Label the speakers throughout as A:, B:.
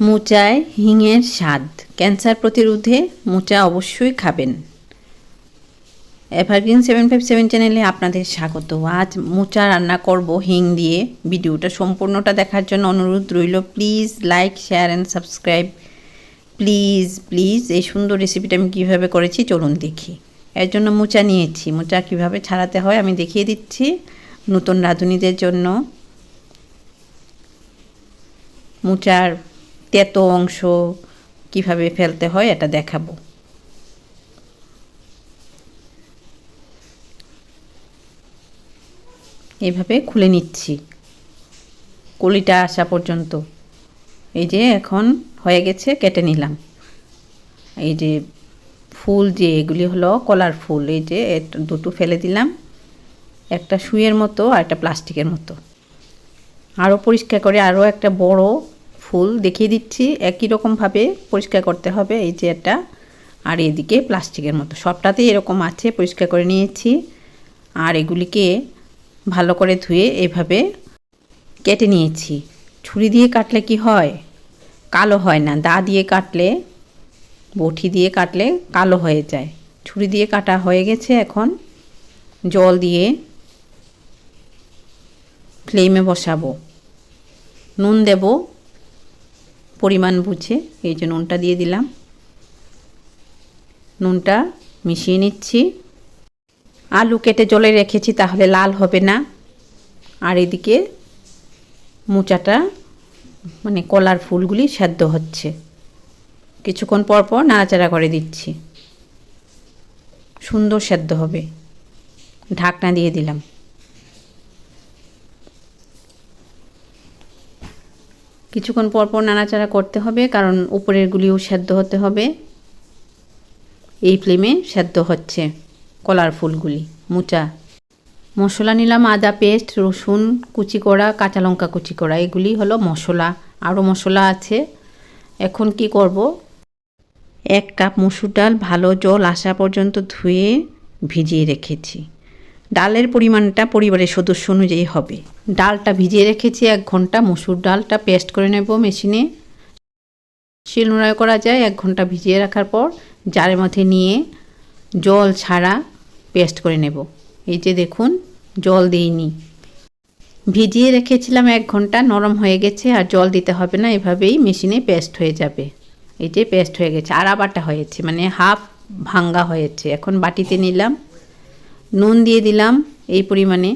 A: মোচায় হিঙের স্বাদ। ক্যান্সার প্রতিরোধে মোচা অবশ্যই খাবেন। এভারগ্রিন সেভেন ফাইভ সেভেন চ্যানেলে আপনাদের স্বাগত। আজ মোচা রান্না করব হিং দিয়ে। ভিডিওটা সম্পূর্ণটা দেখার জন্য অনুরোধ রইল, please like, share and subscribe. Please please এই সুন্দর রেসিপিটা আমি কীভাবে করেছি চলুন দেখি। এর জন্য মোচা নিয়েছি। মোচা কীভাবে ছাড়াতে হয় আমি দেখিয়ে দিচ্ছি নতুন রাঁধুনিদের জন্য। মোচার তেতো অংশ কীভাবে ফেলতে হয় এটা দেখাবো। এভাবে খুলে নিচ্ছি। কলিটা আসা পর্যন্ত। এই যে এখন হয়ে গেছে, কেটে নিলাম। এই যে ফুল যে এগুলি হলো কলার ফুল, এই যে দুটো ফেলে দিলাম। একটা শুয়ের মতো আর একটা প্লাস্টিকের মতো। আরও পরিষ্কার করে আরও একটা বড় ফুল দেখিয়ে দিচ্ছি। একই রকমভাবে পরিষ্কার করতে হবে এই যে এটা আর এদিকে প্লাস্টিকের মতো। সবটাতেই এরকম আছে, পরিষ্কার করে নিয়েছি। আর এগুলিকে ভালো করে ধুয়ে এভাবে কেটে নিয়েছি। ছুরি দিয়ে কাটলে কি হয়? কালো হয় না। দা দিয়ে কাটলে, বটি দিয়ে কাটলে কালো হয়ে যায়। ছুরি দিয়ে কাটা হয়ে গেছে এখন। জল দিয়ে ফ্লেমে বসাবো। নুন দেব। পরিমাণ বুঝে এই যে নুনটা দিয়ে দিলাম। নুনটা মিশিয়ে নিচ্ছি। আলু কেটে জলে রেখেছি তাহলে লাল হবে না। আর এদিকে মোচাটা মানে কলার ফুলগুলি সেদ্ধ হচ্ছে। কিছুক্ষণ পর পর নাড়াচাড়া করে দিচ্ছি। সুন্দর সেদ্ধ হবে। ঢাকনা দিয়ে দিলাম। কিছুক্ষণ পর পর নাড়াচাড়া করতে হবে, কারণ উপরের গুলিও সেদ্ধ হতে হবে। এই ফ্লেমে সেদ্ধ হচ্ছে কলার ফুলগুলি, মোচা। মশলা নিলাম, আদা পেস্ট, রসুন কুচি করা, কাঁচা লঙ্কা কুচি করা, এগুলি হলো মশলা। আরও মশলা আছে। এখন কি করব? এক কাপ মুসুর ডাল ভালো জল আসা পর্যন্ত ধুয়ে ভিজিয়ে রেখেছি। ডালের পরিমাণটা পরিবারের সদস্য অনুযায়ী হবে। ডালটা ভিজিয়ে রেখেছি এক ঘণ্টা। মসুর ডালটা পেস্ট করে নেব মেশিনে। শিলনোড়ায় করা যায় এক ঘণ্টা ভিজিয়ে রাখার পর জারের মধ্যে নিয়ে জল ছাড়া পেস্ট করে নেব। এই যে দেখুন, জল দিইনি। ভিজিয়ে রেখেছিলাম এক ঘণ্টা, নরম হয়ে গেছে আর জল দিতে হবে না, এভাবেই মেশিনে পেস্ট হয়ে যাবে। এই যে পেস্ট হয়ে গেছে আড়াবাটা হয়েছে মানে হাফ ভাঙ্গা হয়েছে। এখন বাটিতে নিলাম। নুন দিয়ে দিলাম এই পরিমাণে।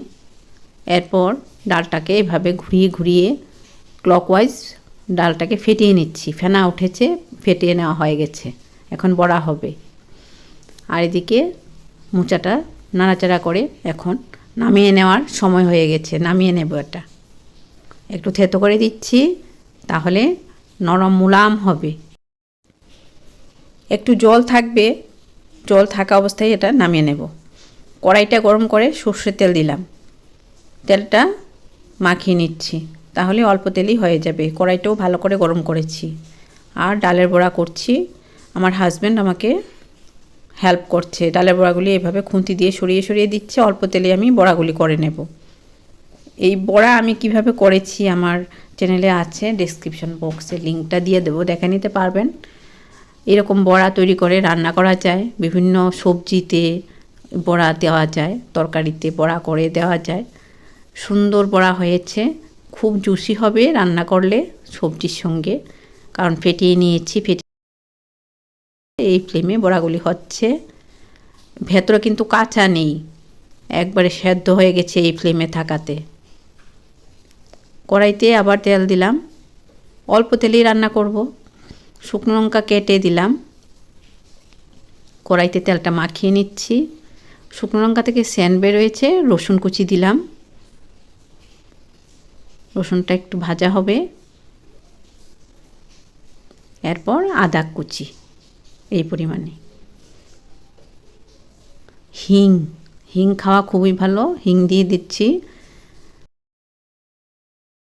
A: এরপর ডালটাকে এভাবে ঘুরিয়ে ঘুরিয়ে ক্লকওয়াইজ ডালটাকে ফেটিয়ে নিচ্ছি। ফেনা উঠেছে, ফেটিয়ে নেওয়া হয়ে গেছে। এখন বড়া হবে। আর এদিকে মোচাটা নাড়াচাড়া করে এখন নামিয়ে নেওয়ার সময় হয়ে গেছে। নামিয়ে নেব এটা। একটু থেতো করে দিচ্ছি, তাহলে নরম মুলাম হবে। একটু জল থাকবে, জল থাকা অবস্থায় এটা নামিয়ে নেব। কড়াইটা গরম করে সর্ষের তেল দিলাম। তেলটা মাখিয়ে নিচ্ছি। তাহলে অল্প তেলই হয়ে যাবে। কড়াইটাও ভালো করে গরম করেছি। আর ডালের বড়া করছি। আমার হাজব্যান্ড আমাকে হেল্প করছে। ডালের বড়াগুলি এভাবে খুন্তি দিয়ে সরিয়ে সরিয়ে দিচ্ছে। অল্প তেলে আমি বড়াগুলি করে নেব। এই বড়া আমি কীভাবে করেছি আমার চ্যানেলে আছে। ডিসক্রিপশন বক্সে লিঙ্কটা দিয়ে দেবো। দেখে নিতে পারবেন। এরকম বড়া তৈরি করে রান্না করা যায়। বিভিন্ন সবজিতে বড়া দেওয়া যায়, তরকারিতে বড়া করে দেওয়া যায়। সুন্দর বড়া হয়েছে। খুব জুসি হবে রান্না করলে সবজির সঙ্গে। কারণ ফেটিয়ে নিয়েছি ফেটে এই ফ্লেমে বড়াগুলি হচ্ছে। ভেতরে কিন্তু কাঁচা নেই। একবারে সেদ্ধ হয়ে গেছে এই ফ্লেমে থাকাতে। কড়াইতে আবার তেল দিলাম। অল্প তেলেই রান্না করব। শুকনো লঙ্কা কেটে দিলাম। কড়াইতে তেলটা মাখিয়ে নিচ্ছি। শুকনো লঙ্কা থেকে স্যান বেরোয়েছে, রসুন কুচি দিলাম। রসুনটা একটু ভাজা হবে। এরপর আদা কুচি, এই পরিমাণে। হিং হিং খাওয়া খুবই ভালো, হিং দিয়ে দিচ্ছি।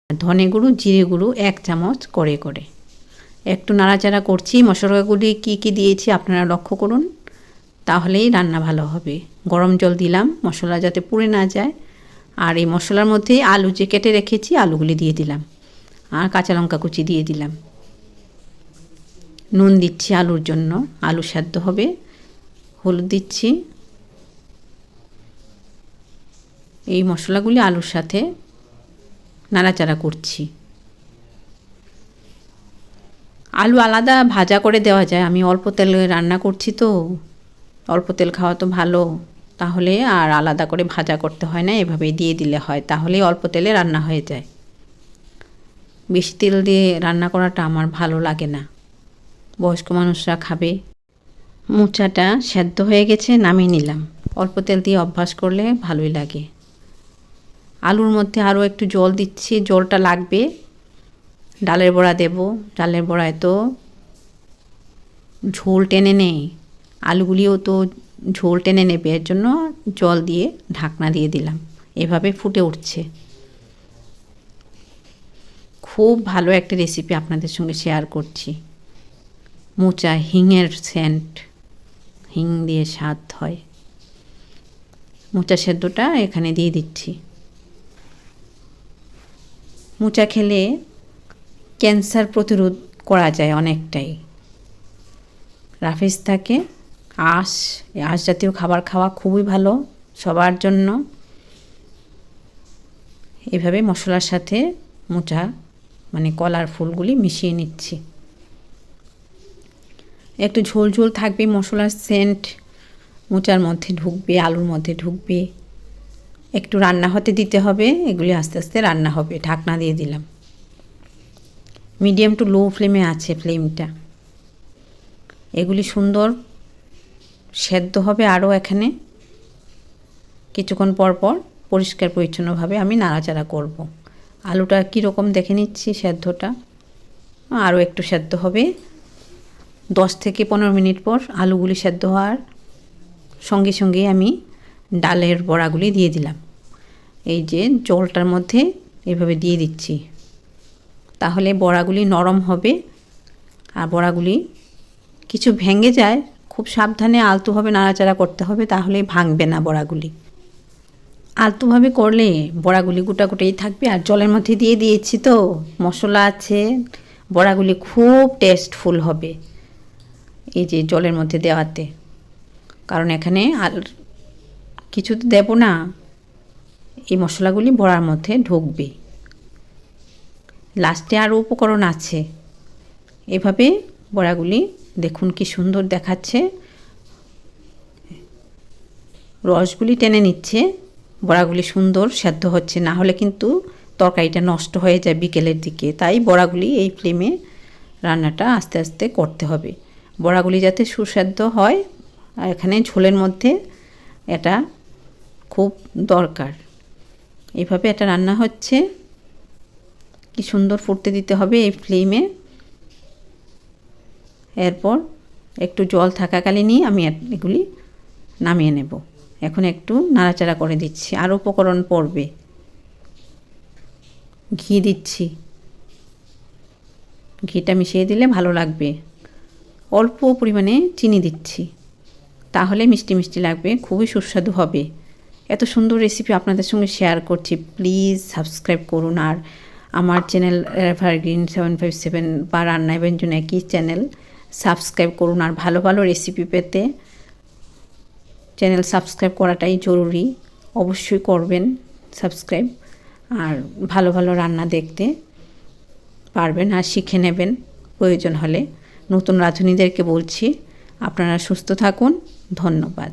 A: ধনে গুঁড়ো, জিরে গুঁড়ো এক চামচ করে করে। একটু নাড়াচাড়া করছি। মশলাগুলি কি কি দিয়েছি আপনারা লক্ষ্য করুন। তাহলেই রান্না ভালো হবে। গরম জল দিলাম, মশলা যাতে পুড়ে না যায়। আর এই মশলার মধ্যে আলু যে কেটে রেখেছি, আলুগুলি দিয়ে দিলাম। আর কাঁচা লঙ্কা কুচি দিয়ে দিলাম। নুন দিচ্ছি আলুর জন্য, আলু সেদ্ধ হবে। হলুদ দিচ্ছি। এই মশলাগুলি আলুর সাথে নাড়াচাড়া করছি। আলু আলাদা ভাজা করে দেওয়া যায়, আমি অল্প তেলে রান্না করছি তো। অল্প তেল খাওয়া তো ভালো। তাহলে আর আলাদা করে ভাজা করতে হয় না, এভাবেই দিয়ে দিলে হয়। তাহলেই অল্প তেলে রান্না হয়ে যায়। বেশি তেল দিয়ে রান্না করাটা আমার ভালো লাগে না। বয়স্ক মানুষরা খাবে। মোচাটা সেদ্ধ হয়ে গেছে, নামিয়ে নিলাম। অল্প তেল দিয়ে অভ্যাস করলে ভালোই লাগে। আলুর মধ্যে আরও একটু জল দিচ্ছি, জলটা লাগবে। ডালের বড়া দেব। ডালের বড়ায় তো ঝোল টেনে নেই। আলুগুলিও তো ঝোল টেনে নেবে, এর জন্য জল দিয়ে ঢাকনা দিয়ে দিলাম। এভাবে ফুটে উঠছে। খুব ভালো একটা রেসিপি আপনাদের সঙ্গে শেয়ার করছি। মোচা হিংয়ের সেন্ট হিং দিয়ে স্বাদ হয়। মোচা সেদ্ধটা এখানে দিয়ে দিচ্ছি। মোচা খেলে ক্যান্সার প্রতিরোধ করা যায় অনেকটাই। রাফিস থাকে আঁশ আঁশ জাতীয় খাবার খাওয়া খুবই ভালো সবার জন্য। এভাবে মশলার সাথে মোচা মানে কলার ফুলগুলি মিশিয়ে নিচ্ছি। একটু ঝোল ঝোল থাকবে, মশলার সেন্ট মোচার মধ্যে ঢুকবে, আলুর মধ্যে ঢুকবে। একটু রান্না হতে দিতে হবে, এগুলি আস্তে আস্তে রান্না হবে, ঢাকনা দিয়ে দিলাম। মিডিয়াম টু লো ফ্লেমে আছে ফ্লেমটা। এগুলি সুন্দর সেদ্ধ হবে আরও এখানে। কিছুক্ষণ পর পর পরিষ্কার পরিচ্ছন্নভাবে আমি নাড়াচাড়া করব। আলুটা কীরকম দেখে নিচ্ছি সেদ্ধটা। আরও একটু সেদ্ধ হবে। দশ থেকে পনেরো মিনিট পর আলুগুলি সেদ্ধ হওয়ার সঙ্গে সঙ্গে আমি ডালের বড়াগুলি দিয়ে দিলাম। এই যে জলটার মধ্যে এভাবে দিয়ে দিচ্ছি। তাহলে বড়াগুলি নরম হবে আর বড়াগুলি কিছু ভেঙে যায় খুব সাবধানে আলতুভাবে নাড়াচাড়া করতে হবে তাহলে ভাঙবে না বড়াগুলি। আলতুভাবে করলে বড়াগুলি গোটা গোটাই থাকবে, আর জলের মধ্যে দিয়ে দিয়েছি তো, মশলা আছে, বড়াগুলি খুব টেস্টফুল হবে এই যে জলের মধ্যে দেওয়াতে। কারণ এখানে আর কিছু তো দেবো না, এই মশলাগুলি বড়ার মধ্যে ঢুকবে। লাস্টে আরও উপকরণ আছে, এভাবে বড়াগুলি দেখুন কি সুন্দর দেখাচ্ছে। রসগুলি টেনে নিচ্ছে, বড়াগুলি সুন্দর, সেদ্ধ হচ্ছে, না হলে কিন্তু তরকারিটা নষ্ট হয়ে যায় বিকেলের দিকে। তাই বড়াগুলি এই ফ্লেমে রান্নাটা আস্তে আস্তে করতে হবে। বড়াগুলি যাতে সুস্বাদ্য হয়, আর এখানে ঝোলের মধ্যে এটা খুব দরকার। এভাবে এটা রান্না হচ্ছে। কি সুন্দর ফুটতে দিতে হবে এই ফ্লেমে। এরপর একটু জল থাকাকালীনই আমি এগুলি নামিয়ে নেব। এখন একটু নাড়াচাড়া করে দিচ্ছি। আর উপকরণ পড়বে। ঘি দিচ্ছি। ঘিটা মিশিয়ে দিলে ভালো লাগবে। অল্প পরিমাণে চিনি দিচ্ছি। তাহলে মিষ্টি মিষ্টি লাগবে, খুবই সুস্বাদু হবে। এত সুন্দর রেসিপি আপনাদের সঙ্গে শেয়ার করছি। প্লিজ সাবস্ক্রাইব করুন। আর আমার channel evergreen seven five seven বা রান্না ব্যঞ্জন একই চ্যানেল সাবস্ক্রাইব করুন আর ভালো ভালো রেসিপি পেতে চ্যানেল সাবস্ক্রাইব করাটাই জরুরি। অবশ্যই করবেন সাবস্ক্রাইব। আর ভালো ভালো রান্না দেখতে পারবেন আর শিখে নেবেন প্রয়োজন হলে। নতুন রাঁধুনিদেরকে বলছি, আপনারা সুস্থ থাকুন। ধন্যবাদ।